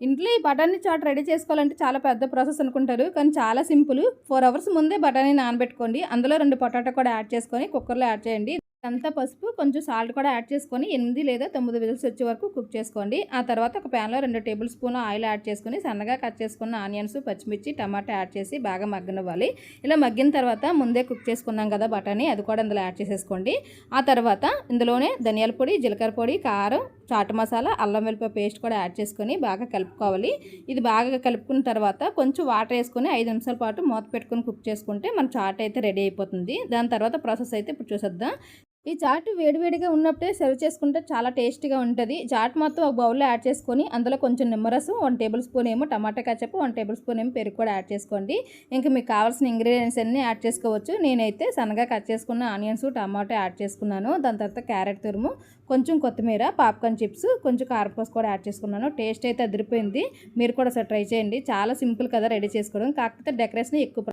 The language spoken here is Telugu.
ఇంట్లో ఈ బఠానీ చాట్ రెడీ చేసుకోవాలంటే చాలా పెద్ద ప్రాసెస్ అనుకుంటారు. కానీ చాలా సింపుల్. ఫోర్ అవర్స్ ముందే బఠానీ నానబెట్టుకోండి. అందులో రెండు పొటాటో కూడా యాడ్ చేసుకొని కుక్కర్లో యాడ్ చేయండి. అంతా పసుపు కొంచెం సాల్ట్ కూడా యాడ్ చేసుకొని ఎనిమిది లేదా తొమ్మిది విజిల్స్ వచ్చే వరకు కుక్ చేసుకోండి. ఆ తర్వాత ఒక ప్యాన్లో రెండు టేబుల్ స్పూన్ ఆయిల్ యాడ్ చేసుకుని సన్నగా కట్ చేసుకున్న ఆనియన్స్ పచ్చిమిర్చి టమాటా యాడ్ చేసి బాగా మగ్గనివ్వాలి. ఇలా మగ్గిన తర్వాత ముందే కుక్ చేసుకున్నాం కదా బఠానీ అది కూడా ఇందులో యాడ్ చేసేసుకోండి. ఆ తర్వాత ఇందులోనే ధనియాల పొడి జీలకర్ర పొడి కారం చాట్ మసాలా అల్లం వెల్లిపాయ పేస్ట్ కూడా యాడ్ చేసుకొని బాగా కలుపుకోవాలి. ఇది బాగా కలుపుకున్న తర్వాత కొంచెం వాటర్ వేసుకొని ఐదు నిమిషాల పాటు మూత పెట్టుకొని కుక్ చేసుకుంటే మన చాట్ అయితే రెడీ అయిపోతుంది. దాని తర్వాత ప్రాసెస్ అయితే ఇప్పుడు చూసేద్దాం. ఈ చాట్ వేడివేడిగా ఉన్నప్పుడే సర్వ్ చేసుకుంటే చాలా టేస్టీగా ఉంటుంది. చాట్ మొత్తం ఒక బౌల్లో యాడ్ చేసుకొని అందులో కొంచెం నిమ్మరసం వన్ టేబుల్ స్పూన్ ఏమో టమాటా కచ్చప్ వన్ టేబుల్ స్పూన్ ఏమో పెరుగు కూడా యాడ్ చేసుకోండి. ఇంకా మీకు కావాల్సిన ఇంగ్రీడియంట్స్ అన్నీ యాడ్ చేసుకోవచ్చు. నేనైతే సన్నగా కట్ చేసుకున్న ఆనియన్స్ టమాటా యాడ్ చేసుకున్నాను. దాని తర్వాత క్యారెట్ తురుము కొంచెం కొత్తిమీర పాప్కార్న్ చిప్స్ కొంచెం కారపూస కూడా యాడ్ చేసుకున్నాను. టేస్ట్ అయితే అదిరిపోయింది. మీరు కూడా ఒకసారి ట్రై చేయండి. చాలా సింపుల్ కదా రెడీ చేసుకోవడం. కాకపోతే డెకరేషన్ ఎక్కువ